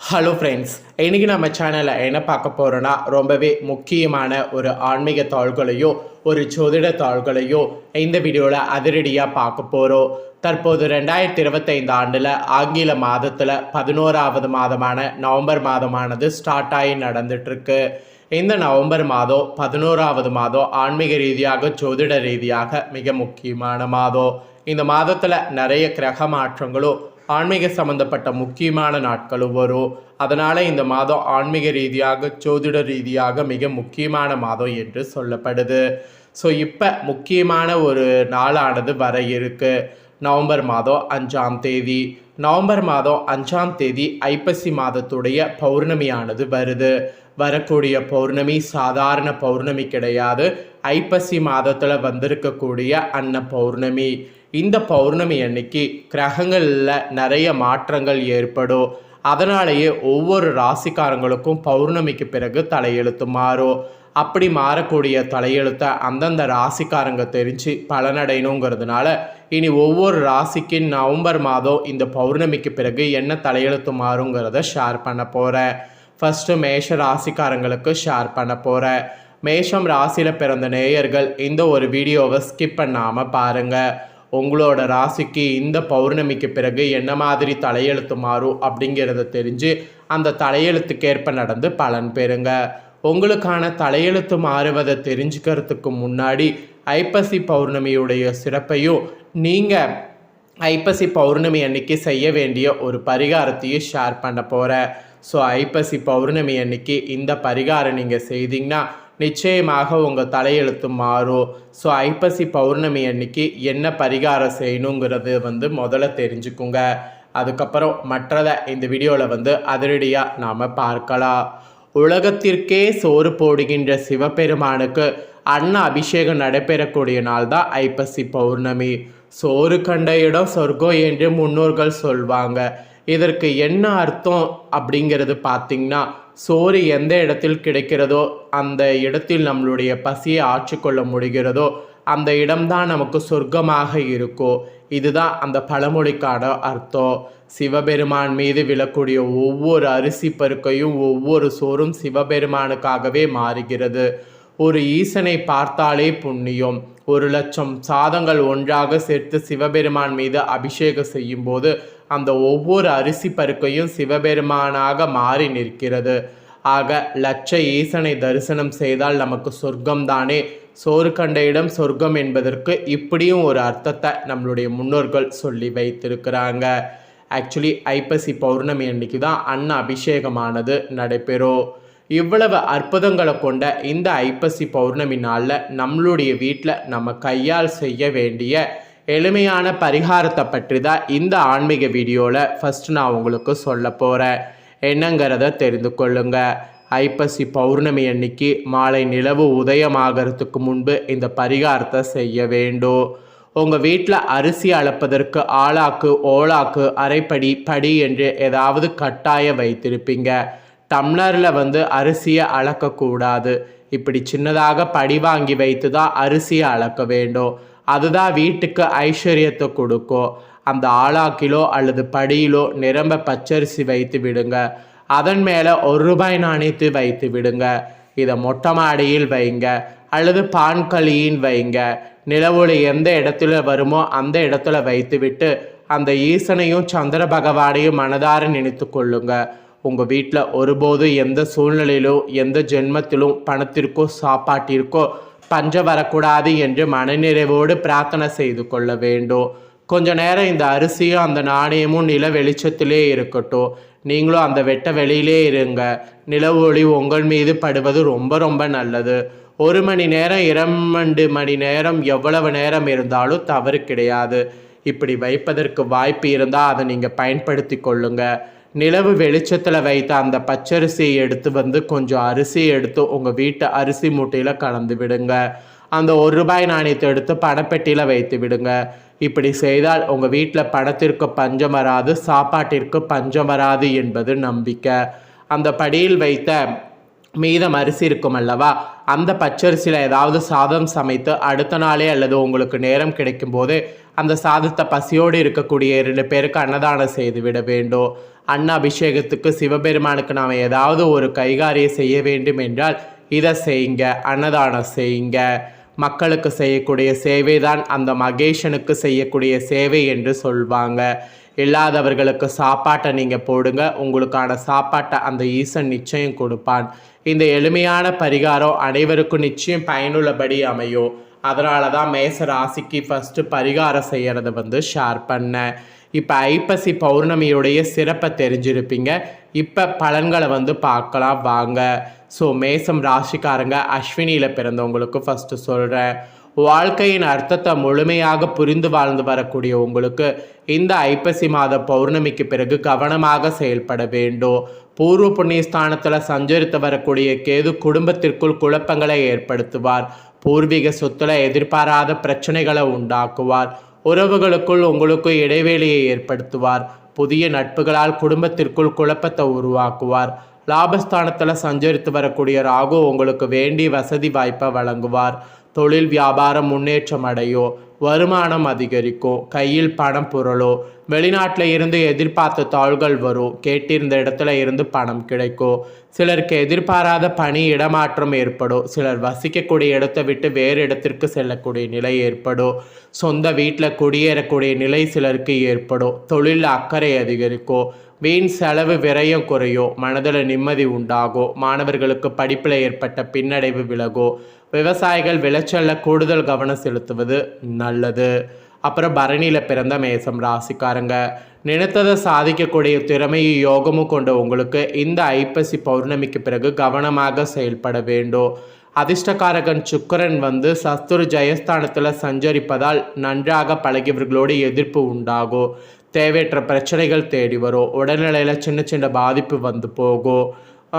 Hello friends இன்றைக்கி நம்ம சேனலில் என்ன பார்க்க போகிறோன்னா ரொம்பவே முக்கியமான ஒரு ஆன்மீக தாள்களையோ ஒரு ஜோதிட தாள்களையோ இந்த வீடியோவில் அதிரடியாக பார்க்க போகிறோம் தற்போது ரெண்டாயிரத்தி இருபத்தைந்து ஆண்டில் ஆங்கில மாதத்தில் பதினோராவது மாதமான நவம்பர் மாதமானது ஸ்டார்ட் ஆகி நடந்துட்டுருக்கு. இந்த நவம்பர் மாதம் பதினோராவது மாதம் ஆன்மீக ரீதியாக ஜோதிட ரீதியாக மிக முக்கியமான மாதம். இந்த மாதத்தில் நிறைய கிரக மாற்றங்களும் ஆன்மீக சம்பந்தப்பட்ட முக்கியமான நாட்களும் வரும் அதனால் இந்த மாதம் ஆன்மீக ரீதியாக ஜோதிட ரீதியாக மிக முக்கியமான மாதம் என்று சொல்லப்படுது. ஸோ இப்போ முக்கியமான ஒரு நாளானது வர இருக்கு. நவம்பர் மாதம் அஞ்சாம் தேதி. நவம்பர் மாதம் அஞ்சாம் தேதி ஐப்பசி மாதத்துடைய பௌர்ணமியானது வருது. வரக்கூடிய பௌர்ணமி சாதாரண பௌர்ணமி கிடையாது. ஐப்பசி மாதத்தில் வந்திருக்கக்கூடிய அன்ன பௌர்ணமி. இந்த பௌர்ணமி அன்னைக்கு கிரகங்களில் நிறைய மாற்றங்கள் ஏற்படும். அதனாலேயே ஒவ்வொரு ராசிக்காரங்களுக்கும் பௌர்ணமிக்கு பிறகு தலையெழுத்து மாறும். அப்படி மாறக்கூடிய தலையெழுத்தை அந்தந்த ராசிக்காரங்க தெரிஞ்சு பலனடையணுங்கிறதுனால இனி ஒவ்வொரு ராசிக்கு நவம்பர் மாதம் இந்த பௌர்ணமிக்கு பிறகு என்ன தலையெழுத்து மாறுங்கிறத ஷேர் பண்ண போகிறேன் ஃபஸ்ட்டு மேஷ ராசிக்காரங்களுக்கு ஷேர் பண்ண போகிறேன் மேஷம் ராசியில் பிறந்த நேயர்கள் இந்த ஒரு வீடியோவை ஸ்கிப் பண்ணாமல் பாருங்கள் உங்களோட ராசிக்கு இந்த பௌர்ணமிக்கு பிறகு என்ன மாதிரி தலையெழுத்து மாறும் அப்படிங்கிறத தெரிஞ்சு அந்த தலையெழுத்துக்கேற்ப நடந்து பலன் பெறுங்க. உங்களுக்கான தலையெழுத்து மாறுவதை தெரிஞ்சுக்கிறதுக்கு முன்னாடி ஐப்பசி பௌர்ணமியுடைய சிறப்பையும் நீங்கள் ஐப்பசி பௌர்ணமி அன்னைக்கு செய்ய வேண்டிய ஒரு பரிகாரத்தையும் ஷேர் பண்ண போகிறேன் ஸோ ஐப்பசி பௌர்ணமி அன்னைக்கு இந்த பரிகாரம் நீங்கள் செய்தீங்கன்னா நிச்சயமாக உங்கள் தலையெழுத்து மாறும். ஸோ ஐப்பசி பௌர்ணமி அன்னைக்கு என்ன பரிகாரம் செய்யணுங்கிறது வந்து முதல்ல தெரிஞ்சுக்குங்க. அதுக்கப்புறம் மற்றதை இந்த வீடியோவில் வந்து அதிரடியாக நாம் பார்க்கலாம். உலகத்திற்கே சோறு போடுகின்ற சிவபெருமானுக்கு அன்ன அபிஷேகம் நடைபெறக்கூடிய நாள் தான் ஐப்பசி பௌர்ணமி. சோறு கண்ட இடம் சொர்க்கம் என்று முன்னோர்கள் சொல்வாங்க. இதற்கு என்ன அர்த்தம் அப்படிங்கிறது பார்த்திங்கன்னா சோறு எந்த இடத்தில் கிடைக்கிறதோ அந்த இடத்தில் நம்மளுடைய பசியை ஆற்றிக்கொள்ள முடிகிறதோ அந்த இடம்தான் நமக்கு சொர்க்கமாக இருக்கும் இதுதான் அந்த பழமொழிக்கான அர்த்தம். சிவபெருமான் மீது விழக்கூடிய ஒவ்வொரு அரிசி பருக்கையும் ஒவ்வொரு சோறும் சிவபெருமானுக்காகவே மாறுகிறது. ஒரு ஈசனை பார்த்தாலே புண்ணியம். ஒரு லட்சம் சாதங்கள் ஒன்றாக சேர்த்து சிவபெருமான் மீது அபிஷேகம் செய்யும்போது அந்த ஒவ்வொரு அரிசி பருக்கையும் சிவபெருமானாக மாறி நிற்கிறது. ஆக லட்ச ஈசனை தரிசனம் செய்தால் நமக்கு சொர்க்கம் தானே சோறு கண்ட இடம் சொர்க்கம் என்பதற்கு இப்படியும் ஒரு அர்த்தத்தை நம்மளுடைய முன்னோர்கள் சொல்லி வைத்திருக்கிறாங்க. ஆக்சுவலி ஐப்பசி பௌர்ணமி அன்னைக்கு தான் அன்ன அபிஷேகமானது நடைபெறும் இவ்வளவு அற்புதங்களை கொண்ட இந்த ஐப்பசி பௌர்ணமி நாளில் நம்மளுடைய வீட்டில் நம்ம கையால் செய்ய வேண்டிய எளிமையான பரிகாரத்தை பற்றி தான் இந்த ஆன்மீக வீடியோவில் ஃபஸ்ட்டு நான் உங்களுக்கு சொல்ல போகிறேன் என்னங்கிறத தெரிந்து கொள்ளுங்க. ஐப்பசி பௌர்ணமி அன்னைக்கு மாலை நிலவு உதயமாகறதுக்கு முன்பு இந்த பரிகாரத்தை செய்ய வேண்டும். உங்கள் வீட்டில் அரிசி அளப்பதற்கு ஆளாக்கு ஓலாக்கு அரைப்படி படி என்று ஏதாவது கட்டாய வைத்திருப்பீங்க. டம்ளரில் வந்து அரிசியை அளக்கக்கூடாது. இப்படி சின்னதாக படி வாங்கி வைத்து தான் அரிசியை அளக்க வேண்டும். அதுதான் வீட்டுக்கு ஐஸ்வர்யத்தை கொடுக்கும் அந்த ஆளாக்கிலோ அல்லது படியிலோ நிரம்ப பச்சரிசி வைத்து விடுங்க. அதன் மேலே ஒரு ரூபாய் நாணயத்தை வைத்து விடுங்க. இதை மொட்டை மாடியில் வைங்க. அல்லது பான்களியின் வைங்க. நிலவொளி எந்த இடத்துல வருமோ அந்த இடத்துல வைத்துவிட்டு அந்த ஈசனையும் சந்திர பகவானையும் மனதார நினைத்து கொள்ளுங்க. உங்கள் வீட்டில் ஒருபோதும் எந்த சூழ்நிலையிலும் எந்த ஜென்மத்திலும் பணத்திற்கோ சாப்பாட்டிற்கோ பஞ்சம் வரக்கூடாது என்று மனநிறைவோடு பிரார்த்தனை செய்து கொள்ள வேண்டும். கொஞ்ச நேரம் இந்த அரிசியும் அந்த நாணயமும் நில வெளிச்சத்திலே இருக்கட்டும். நீங்களும் அந்த வெட்ட வெளியிலே இருங்க. நில ஒளி உங்கள் மீது படுவது ரொம்ப ரொம்ப நல்லது. ஒரு மணி நேரம் இரண்டு மணி நேரம் எவ்வளவு நேரம் இருந்தாலும் தவறு கிடையாது. இப்படி வைப்பதற்கு வாய்ப்பு இருந்தால் அதை நீங்கள் பயன்படுத்தி கொள்ளுங்கள் நிலவு வெளிச்சத்தில் வைத்த அந்த பச்சரிசியை எடுத்து வந்து கொஞ்சம் அரிசி எடுத்து உங்கள் வீட்டு அரிசி மூட்டையில் கலந்து விடுங்க. அந்த ஒரு ரூபாய் நாணயத்தை எடுத்து பணப்பெட்டியில் வைத்து விடுங்க. இப்படி செய்தால் உங்கள் வீட்டில் பணத்திற்கு பஞ்சம் வராது சாப்பாட்டிற்கு பஞ்சம் வராது என்பது நம்பிக்கை. அந்த படியில் வைத்த மீதம் அரிசி இருக்கும் அல்லவா? அந்த பச்சரிசியில் ஏதாவது சாதம் சமைத்து அடுத்த நாளே அல்லது உங்களுக்கு நேரம் கிடைக்கும் போது அந்த சாதத்தை பசியோடு இருக்கக்கூடிய இரண்டு பேருக்கு அன்னதானம் செய்து விட வேண்டும். அன்ன அபிஷேகத்துக்கு சிவபெருமானுக்கு நாம் ஏதாவது ஒரு கைகாரியம் செய்ய வேண்டும் என்றால் இதை செய்யுங்க அன்னதானம் செய்யுங்க. மக்களுக்கு செய்யக்கூடிய சேவை தான் அந்த மகேஷனுக்கு செய்யக்கூடிய சேவை என்று சொல்வாங்க. இல்லாதவர்களுக்கு சாப்பாட்டை நீங்கள் போடுங்க. உங்களுக்கான சாப்பாட்டை அந்த ஈசன் நிச்சயம் கொடுப்பான். இந்த எளிமையான பரிகாரம் அனைவருக்கும் நிச்சயம் பயனுள்ளபடி அமையும் அதனால தான் மேச ராசிக்கு ஃபஸ்ட்டு பரிகாரம் செய்கிறத வந்து ஷேர் பண்ணேன் இப்போ ஐப்பசி பௌர்ணமியுடைய சிறப்பை தெரிஞ்சிருப்பீங்க. இப்போ பலன்களை வந்து பார்க்கலாம். வாங்க. ஸோ மேசம் ராசிக்காரங்க அஸ்வினியில் பிறந்தவங்களுக்கு ஃபஸ்ட்டு சொல்கிறேன் வாழ்க்கையின் அர்த்தத்தை முழுமையாக புரிந்து வாழ்ந்து வரக்கூடிய உங்களுக்கு இந்த ஐப்பசி மாத பௌர்ணமிக்கு பிறகு கவனமாக செயல்பட வேண்டும். பூர்வ புண்ணியஸ்தானத்தில் சஞ்சரித்து வரக்கூடிய கேது குடும்பத்திற்குள் குழப்பங்களை ஏற்படுத்துவார். பூர்வீக சொத்துல எதிர்பாராத பிரச்சனைகளை உண்டாக்குவார். உறவுகளுக்குள் உங்களுக்கு இடைவெளியை ஏற்படுத்துவார். புதிய நட்புகளால் குடும்பத்திற்குள் குழப்பத்தை உருவாக்குவார். லாபஸ்தானத்தில் சஞ்சரித்து வரக்கூடிய ராகு உங்களுக்கு வேண்டிய வசதி வாய்ப்பை வழங்குவார். தொழில் வியாபாரம் முன்னேற்றம் அடையும் வருமானம் அதிகரிக்கும் கையில் பணம் புரளோ வெளிநாட்டில் இருந்து எதிர்பார்த்த தாள்கள் வரும் கேட்டிருந்த இடத்துல இருந்து பணம் கிடைக்கும் சிலருக்கு எதிர்பாராத பணி இடமாற்றம் ஏற்படும் சிலர் வசிக்கக்கூடிய இடத்தை விட்டு வேறு இடத்திற்கு செல்லக்கூடிய நிலை ஏற்படும் சொந்த வீட்டில் குடியேறக்கூடிய நிலை சிலருக்கு ஏற்படும் தொழிலில் அக்கறை அதிகரிக்கும் வீண் செலவு விரயம் குறையோ மனதில் நிம்மதி உண்டாகும் மாணவர்களுக்கு படிப்பில் ஏற்பட்ட பின்னடைவு விலகோ விவசாயிகள் விளைச்சலில் கூடுதல் கவனம் செலுத்துவது நல்லது. அப்புறம் பரணியில் பிறந்த மேசம் ராசிக்காரங்க. நினைத்ததை சாதிக்கக்கூடிய திறமையும் யோகமும் கொண்ட உங்களுக்கு இந்த ஐப்பசி பௌர்ணமிக்கு பிறகு கவனமாக செயல்பட வேண்டும். அதிர்ஷ்டக்காரகன் சுக்கரன் வந்து சஸ்துரு ஜெயஸ்தானத்தில் சஞ்சரிப்பதால் நன்றாக பழகியவர்களோடு எதிர்ப்பு உண்டாகும். தேவையற்ற பிரச்சனைகள் தேடி வரும். உடல்நிலையில் சின்ன சின்ன பாதிப்பு வந்து போகும்.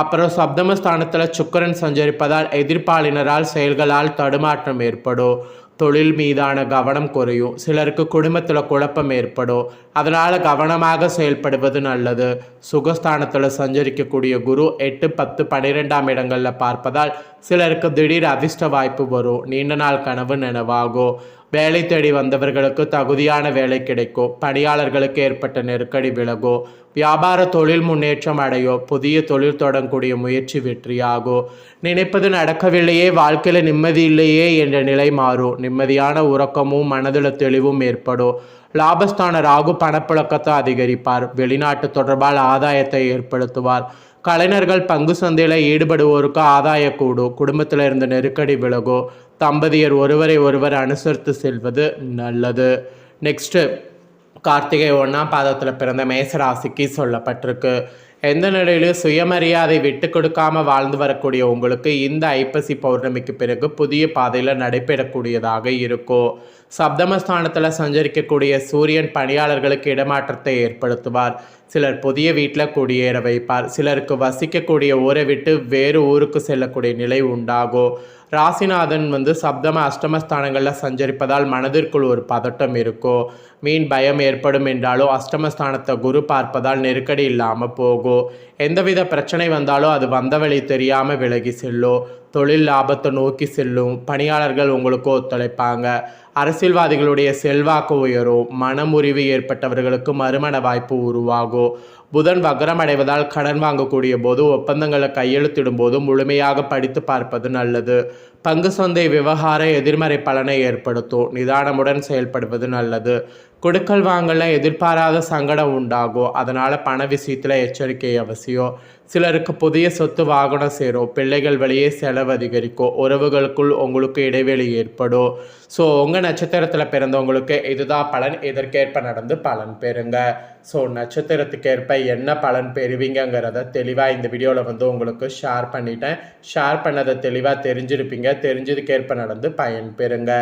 அப்புறம் சப்தமஸ்தானத்தில் சுக்கரன் சஞ்சரிப்பதால் எதிர்ப்பாளினரால் செயல்களால் தடுமாற்றம் ஏற்படும். தொழில் மீதான கவனம் குறையும். சிலருக்கு குடும்பத்தில் குழப்பம் ஏற்படும். அதனால் கவனமாக செயல்படுவது நல்லது. சுகஸ்தானத்தில் சஞ்சரிக்கக்கூடிய குரு எட்டு பத்து பன்னிரெண்டாம் இடங்களில் பார்ப்பதால் சிலருக்கு திடீர் அதிர்ஷ்ட வாய்ப்பு வரும். நீண்ட நாள் கனவு நினைவாகும். வேலை தேடி வந்தவர்களுக்கு தகுதியான வேலை கிடைக்கும் பணியாளர்களுக்கு ஏற்பட்ட நெருக்கடி விலகோ வியாபார தொழில் முன்னேற்றம் அடையோ புதிய தொழில் தொடங்கக்கூடிய முயற்சி வெற்றியாகும் நினைப்பது நடக்கவில்லையே வாழ்க்கையில் நிம்மதி இல்லையே என்ற நிலை மாறும் நிம்மதியான உறக்கமும் மனதில் தெளிவும் ஏற்படும் லாபஸ்தான ராகு பணப்புழக்கத்தை அதிகரிப்பார் வெளிநாட்டு தொடர்பால் ஆதாயத்தை ஏற்படுத்துவார் கலைஞர்கள் பங்கு சந்தையில் ஈடுபடுவோருக்கு ஆதாய கூடும் குடும்பத்தில் இருந்த நெருக்கடி விலகும் தம்பதியர் ஒருவரை ஒருவர் அனுசரித்து செல்வது நல்லது. நெக்ஸ்ட்டு கார்த்திகை ஒன்றாம் பாதத்தில் பிறந்த மேசராசிக்கு சொல்லப்பட்டிருக்கு. எந்த நிலையிலும் சுயமரியாதை விட்டு கொடுக்காம வாழ்ந்து வரக்கூடிய உங்களுக்கு இந்த ஐப்பசி பௌர்ணமிக்கு பிறகு புதிய பாதையில் நடைபெறக்கூடியதாக இருக்கும். சப்தமஸ்தானத்தில் சஞ்சரிக்கக்கூடிய சூரியன் பணியாளர்களுக்கு இடமாற்றத்தை ஏற்படுத்துவார். சிலர் புதிய வீட்டில் குடியேற வைப்பார். சிலருக்கு வசிக்கக்கூடிய ஊரை விட்டு வேறு ஊருக்கு செல்லக்கூடிய நிலை உண்டாகும். ராசிநாதன் வந்து சப்தம அஷ்டமஸ்தானங்களில் சஞ்சரிப்பதால் மனதிற்குள் ஒரு பதட்டம் இருக்கும். மீன் பயம் ஏற்படும் என்றாலும் அஷ்டமஸ்தானத்தை குரு பார்ப்பதால் நெருக்கடி இல்லாமல் போகும். எந்தவித பிரச்சனை வந்தாலும் அது வந்த வழி தெரியாமல் விலகி செல்லும் தொழில் லாபத்தை நோக்கி செல்லும் பணியாளர்கள் உங்களுக்கு ஒத்துழைப்பாங்க. அரசியல்வாதிகளுடைய செல்வாக்கு உயரும். மனமுறிவு ஏற்பட்டவர்களுக்கு மறுமண வாய்ப்பு உருவாகும். புதன் வக்ரம் அடைவதால் கடன் வாங்கக்கூடிய போது ஒப்பந்தங்களை கையெழுத்திடும் போது முழுமையாக படித்து பார்ப்பது நல்லது. பங்கு சந்தை விவகார எதிர்மறை பலனை ஏற்படுத்தும். நிதானமுடன் செயல்படுவது நல்லது. கொடுக்கல் வாங்கல எதிர்பாராத சங்கடம் உண்டாகும். அதனால் பண விஷயத்தில் எச்சரிக்கை அவசியம். சிலருக்கு புதிய சொத்து வாகனம் சேரும். பிள்ளைகள் வழியே செலவு அதிகரிக்கும். உறவுகளுக்குள் உங்களுக்கு இடைவெளி ஏற்படும். ஸோ உங்கள் நட்சத்திரத்தில் பிறந்தவங்களுக்கு இதுதான் பலன். இதற்கேற்ப நடந்து பலன் பெறுங்க. ஸோ நட்சத்திரத்துக்கேற்ப என்ன பலன் பெறுவீங்கங்கிறத தெளிவாக இந்த வீடியோவில் வந்து உங்களுக்கு ஷேர் பண்ணிட்டேன். ஷேர் பண்ணதை தெளிவாக தெரிஞ்சிருப்பீங்க. தெரிஞ்சதுக்கேற்ப நடந்து பயன் பெறுங்க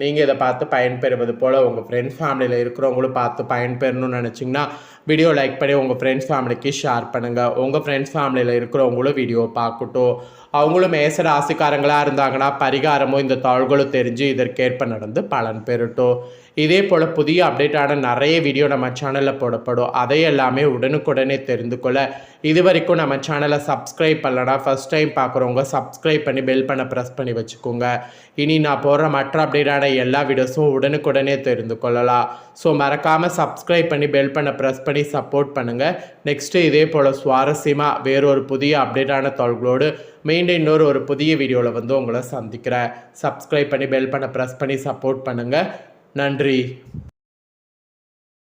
நீங்கள் இதை பார்த்து பயன்பெறுவது போல் உங்கள் ஃப்ரெண்ட்ஸ் ஃபேமிலியில் இருக்கிறவங்களும் பார்த்து பயன்பெறணும்னு நினச்சிங்கன்னா வீடியோ லைக் பண்ணி உங்கள் ஃப்ரெண்ட்ஸ் ஃபேமிலிக்கு ஷேர் பண்ணுங்கள் உங்கள் ஃப்ரெண்ட்ஸ் ஃபேமிலியில் இருக்கிறவங்களும் வீடியோ பார்க்கட்டும். அவங்களும் மேச ராசிக்காரங்களாக இருந்தாங்கன்னா பரிகாரமும் இந்த தாள்களும் தெரிஞ்சு இதற்கேற்ப நடந்து பலன் பெறட்டும். இதே போல் புதிய அப்டேட்டான நிறைய வீடியோ நம்ம சேனலில் போடப்படும். அதை எல்லாமே உடனுக்குடனே தெரிந்து கொள்ள. இது வரைக்கும் நம்ம சேனலை சப்ஸ்கிரைப் பண்ணலனா ஃபஸ்ட் டைம் பார்க்குறவங்க சப்ஸ்கிரைப் பண்ணி பெல் பண்ண ப்ரெஸ் பண்ணி வச்சுக்கோங்க. இனி நான் போடுற மற்ற அப்டேட்டான எல்லா வீடியோஸும் உடனுக்குடனே தெரிந்து கொள்ளலாம். ஸோ மறக்காமல் சப்ஸ்கிரைப் பண்ணி பெல் பண்ண ப்ரெஸ் பண்ணி சப்போர்ட் பண்ணுங்கள் நெக்ஸ்ட்டு இதே போல் சுவாரஸ்யமாக வேறொரு புதிய அப்டேட்டான தொல்களோடு மீண்டும் இன்னொரு ஒரு புதிய வீடியோவில் வந்து உங்களை சந்திக்கிறேன். சப்ஸ்கிரைப் பண்ணி பெல் பண்ண ப்ரெஸ் பண்ணி சப்போர்ட் பண்ணுங்கள் நன்றி.